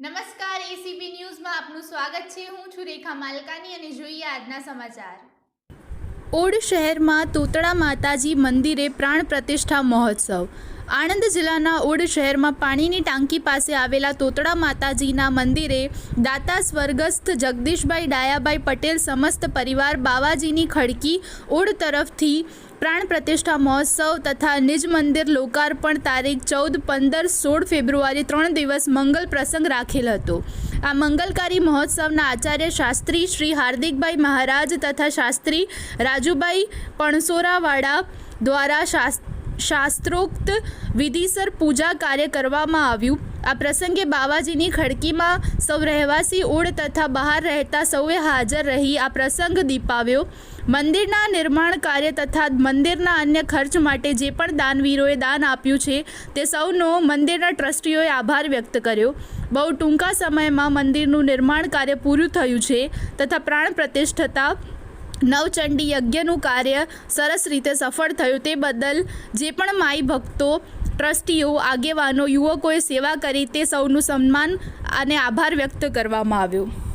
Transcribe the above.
નમસ્કાર એસીબી ન્યૂઝમાં આપનું સ્વાગત છે. હું છું રેખા માલકાની અને જોઈએ આજના સમાચાર. ઓડ શહેરમાં તોતળા માતાજી મંદિરે પ્રાણ પ્રતિષ્ઠા મહોત્સવ. આણંદ જિલ્લાના ઓડ શહેરમાં પાણીની ટાંકી પાસે આવેલા તોતળા માતાજીના મંદિરે દાતા સ્વર્ગસ્થ જગદીશભાઈ ડાયાભાઈ પટેલ સમસ્ત પરિવાર બાવાજીની ખડકી ઓડ તરફથી પ્રાણ પ્રતિષ્ઠા મહોત્સવ તથા નિજ મંદિર લોકાર્પણ તારીખ ચૌદ, પંદર, સોળ ફેબ્રુઆરી ત્રણ દિવસ મંગલ પ્રસંગ રાખેલ હતો. આ મંગલકારી મહોત્સવના આચાર્ય શાસ્ત્રી શ્રી હાર્દિકભાઈ મહારાજ તથા શાસ્ત્રી રાજુભાઈ પણસોરાવાડા દ્વારા શાસ્ત્ર શાસ્ત્રોક્ત વિધિસર પૂજા કાર્ય કરવામાં આવ્યું. આ પ્રસંગે બાવાજીની ખડકીમાં સૌ રહેવાસી ઓડ તથા બહાર રહેતા સૌએ હાજર રહી આ પ્રસંગ દીપાવ્યો. મંદિરના નિર્માણ કાર્ય તથા મંદિરના અન્ય ખર્ચ માટે જે પણ દાનવીરોએ દાન આપ્યું છે, તે સૌનો મંદિરના ટ્રસ્ટીઓએ આભાર વ્યક્ત કર્યો. બહુ ટૂંકા સમયમાં મંદિરનું નિર્માણ કાર્ય પૂરું થયું છે તથા પ્રાણ પ્રતિષ્ઠતા, નવચંડી યજ્ઞનું કાર્ય સરસ રીતે સફળ થયું. તે બદલ જે પણ માઈ ભક્તો ટ્રસ્ટીઓ આગેવાનો યુવકોએ સેવા કરી તે સૌનું સન્માન અને આભાર વ્યક્ત કરવામાં આવ્યો.